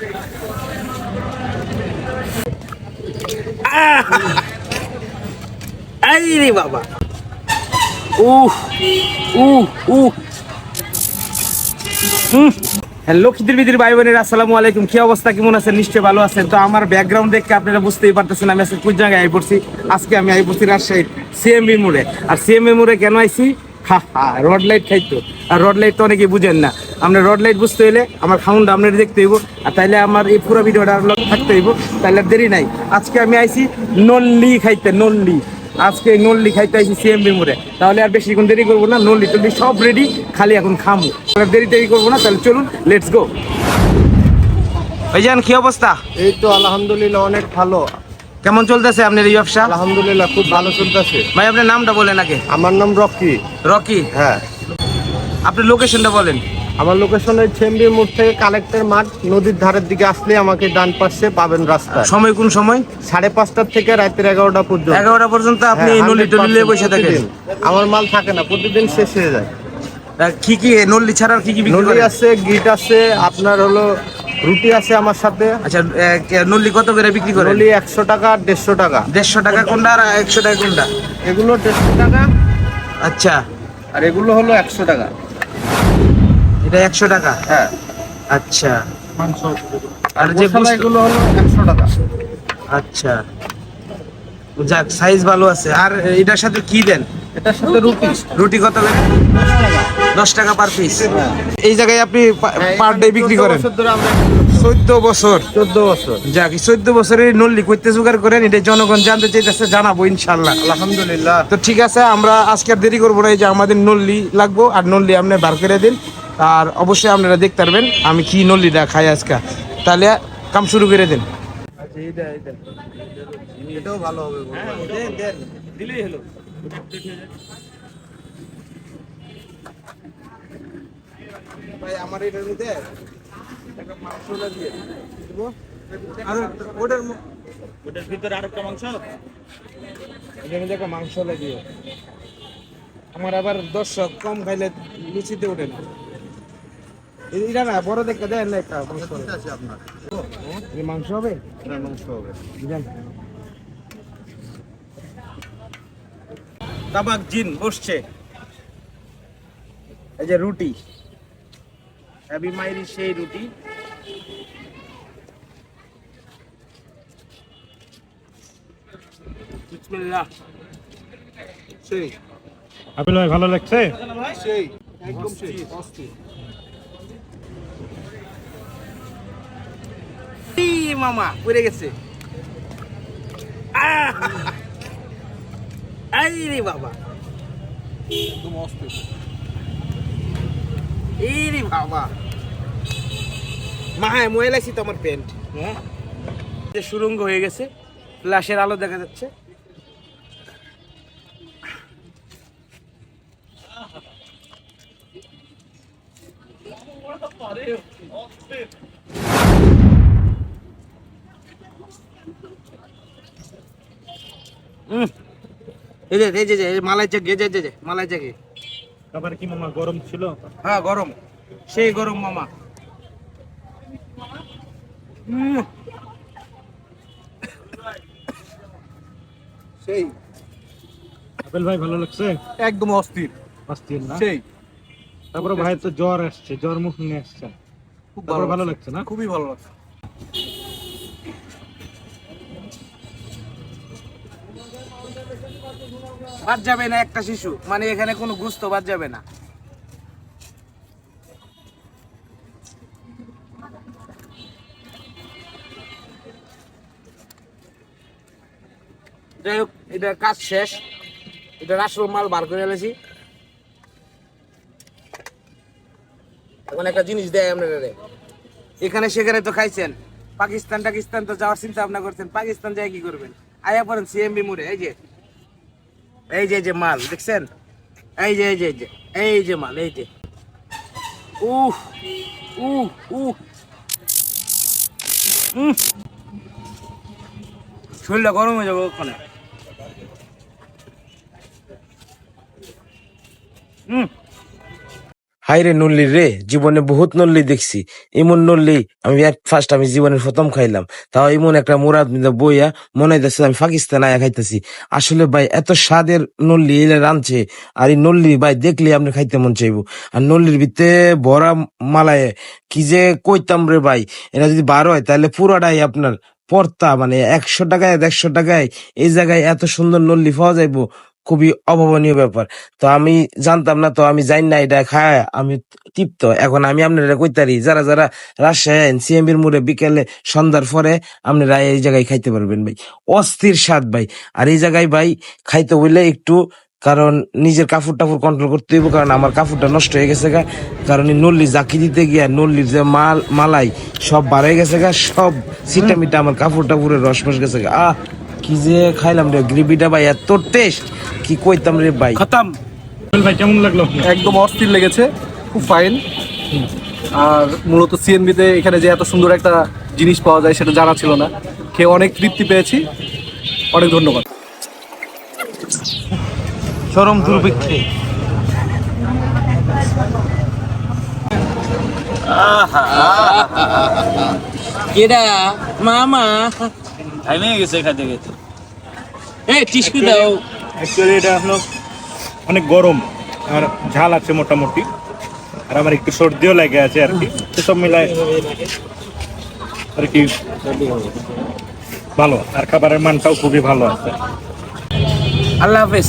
এই রে বাবা। উহ উহ উহ। হ্যালো খিদির বিদির ভাই বোনের, আসসালামু আলাইকুম। কি অবস্থা? কেমন আছেন? নিশ্চয়ই ভালো আছেন। তো আমার ব্যাকগ্রাউন্ড দেখে আপনারা বুঝতেই পারতেছেন, আমি আজকে কোন জায়গায় আই পড়ছি আজকে আমি আই পড়ছি রাজশাহীর সিএমবি মোড়ে। আর সিএমবি মোড়ে কেন আইছি? হা হা রড লাইট খাইতো আর রড লাইট তো অনেকেই বুঝেন না। আমরা রড লাইট বুঝতে হইলে আমার খাউন্ডটা আপনার দেখতে হইব। আর তাইলে আমার এই পুরো ভিডিওটা আপনার থাকতে হইব। তাইলে দেরি নাই। আজকে আমি আইছি নল্লি খাইতে, নল্লি। আজকে নল্লি খাইতে আইছি সিএমবি মোড়ে। তাহলে আর বেশি বেশিক্ষণ দেরি করব না, নল্লি টল্লি সব রেডি খালি এখন খামু। দেরি দেরি করব না, তাহলে চলুন লেটস গো ভাইজান, কি অবস্থা? এই তো আলহামদুলিল্লাহ, অনেক ভালো। কেমন চলতেছে আপনার এই ব্যবসা? আলহামদুলিল্লাহ খুব ভালো চলতেছে। ভাই আপনার নামটা বলেন আগে। আমার নাম রকি। রকি? হ্যাঁ। আপনি লোকেশনটা বলেন। আমার লোকেশন ওই ছেম্বি মোড় থেকে কালেক্টর মাঠ নদীর ধারের দিকে আসলে আমাকে ডান পাশে পাবেন রাস্তা। সময় কোন সময়? সাড়ে পাঁচটার থেকে রাতের এগারোটা পর্যন্ত। এগারোটা পর্যন্ত আপনি হ্যাঁ, 100% টল্লি বসে থাকেন? আমার মাল থাকে না প্রতিদিন শেষ হয়ে যায়। কি কি নল্লি ছাড়া আর কি কি বিক্রি নলি আছে গিট আছে আপনার হলো রুটি আছে আমার সাথে। আচ্ছা কে- কত করে বিক্রি করেন? নলি একশো টাকা আর দেড়শো টাকা। দেড়শো টাকা কোনটা আর একশো টাকা কোনটা? এগুলো দেড়শো টাকা। আচ্ছা। আর এগুলো হলো একশো টাকা। এটা একশো টাকা? হ্যাঁ। আচ্ছা। মাংস। আর যে এগুলো হলো একশো টাকা। আচ্ছা। যাক সাইজ ভালো আছে। আর এটার সাথে কি দেন? এটার সাথে রুটি। রুটি কত করে? দশ টাকা পার পিস এই জায়গায় আপনি পার ডে বিক্রি করেন? চোদ্দ বছর? চোদ্দ বছর। যাক চোদ্দ বছরের নল্লি করতে জোগাড় করেন এটা জনগণ জানতে চাইতেছে জানাব ইনশাল্লাহ। আলহামদুলিল্লাহ। তো ঠিক আছে আমরা আজকে আর দেরি করব না এই যে আমাদের নল্লি লাগবো আর নল্লি আপনি বার করে দিন। আর অবশ্যই আপনারা দেখতে পারবেন আমি কি নল্লিটা খাই আজকে। তাহলে কাম শুরু করে দিন। এটাও ভালো হবে দিলেই হলো। ভাই আমার এটার মধ্যে একটা মাংস লাগিয়ে দেবো। আর ওটার ওটার ভিতরে আর একটা মাংস? এটার মধ্যে একটা মাংস লাগিয়ে আমার আবার দর্শক কম খাইলে লুচিতে ওঠে না। এটা না বড় দেখতে দেন না একটা মাংস। আপনার। মাংস হবে? এটা মাংস হবে। তাবাক জিন বসছে। এই যে রুটি। হ্যাভি মাইরি সেই রুটি সেই। আপেল ভাই ভালো লাগছে? সেই। একদম সেই। অস্থির মামা পড়ে গেছে। আহ! আই রে বাবা। একদম অস্থির এই রে বাবা। মাহায় ময়লাইছি তো আমার প্যান্ট হ্যাঁ? যে সুরঙ্গ হয়ে গেছে ফ্ল্যাশের আলো দেখা যাচ্ছে। এই যে এই যে মালাই চাকি যে যে, মালাই চাকি আবার কি মামা গরম ছিল? হ্যাঁ গরম। সেই গরম মামা। সেই। আপেল ভাই ভালো লাগছে? একদম অস্থির। অস্থির না? সেই। তারপরে ভাই তো জ্বর আসছে জ্বর মুখ নিয়ে আসছে। খুব তারপরে ভালো লাগছে না? খুবই ভালো লাগছে। বাদ যাবে না একটা শিশু। মানে এখানে কোনো গুস্ত বাদ যাবে না। যাই হোক, এটা কাজ শেষ। এটা আসল মাল বার করে এলেছি এখন একটা জিনিস দেয় আপনারা এখানে সেখানে তো খাইছেন। পাকিস্তান টাকিস্তান তো যাওয়ার চিন্তা ভাবনা করছেন। পাকিস্তান যায় কি করবেন? আয়া পড়েন সিএমবি মোড়ে, এই যে। এই যে যে মাল, দেখছেন? এই যে এই যে যে, এই যে মাল, এই যে। উহ। শরীরটা গরম হয়ে যাবে ওখানে। হুম হাইরে নল্লি রে, জীবনে বহুত নল্লি দেখছি। এমন নল্লি, আমি এক ফার্স্ট আমি জীবনের প্রথম খাইলাম। তাও এমন একটা মুরাদ বইয়া মনে হইতেছে আমি পাকিস্তান আয়া খাইতেছি। আসলে ভাই, এত স্বাদের নল্লি এলে রাঁধছে, আর এই নল্লি ভাই দেখলে আপনি খাইতে মন চাইব। আর নল্লির ভিতরে ভরা মালায় কি যে কইতাম রে ভাই এটা যদি বার হয় তাহলে পুরোটাই আপনার পর্তা মানে একশো টাকায় দেড়শো টাকায় এই জায়গায় এত সুন্দর নল্লি পাওয়া যাইবো। খুবই অভাবনীয় ব্যাপার। তো আমি জানতাম না, তো আমি জানি না এটা খায়, আমি তৃপ্ত। এখন আমি আপনারা কইতারি, যারা যারা রাজশাহী সিএমবির মোড়ে বিকেলে সন্ধ্যার পরে আপনারা এই জায়গায় খাইতে পারবেন ভাই। অস্থির স্বাদ ভাই। আর এই জায়গায় ভাই খাইতে হইলে একটু, কারণ নিজের কাপড় টাপড় কন্ট্রোল করতে হইব, কারণ আমার কাপড়টা নষ্ট হয়ে গেছে গা। কারণ এই নল্লি জাকি দিতে গিয়া নল্লির যে মাল, মালাই সব বাড়ে গেছে গা, সব সিটা মিটা আমার কাপড় টাপড়ের রস ফস গেছে গা। আহ! কি যে খাইলাম রে গ্রেভিটা ভাই এত টেস্ট কি কইতাম রে ভাই? খতম। ভাই কেমন লাগল? একদম অস্থির লেগেছে খুব ফাইন আর মূলত সিএনবিতে এখানে যে এত সুন্দর একটা জিনিস পাওয়া যায় সেটা জানা ছিল না। খেয়ে অনেক তৃপ্তি পেয়েছি। অনেক ধন্যবাদ। চরম দুর্ভিক্ষে। কেডা? মামা। আমি গেছে খাইতে খাইতে এই টিস্কু দাও। অ্যাকচুয়ালি এটা হলো অনেক গরম আর ঝাল আছে মোটামুটি। আর আমার একটু সর্দিও লাগে আছে আর কি। সব মিলায় আর কি ভালো আর খাবারের মানটাও খুবই ভালো আছে। আল্লাহ হাফেজ।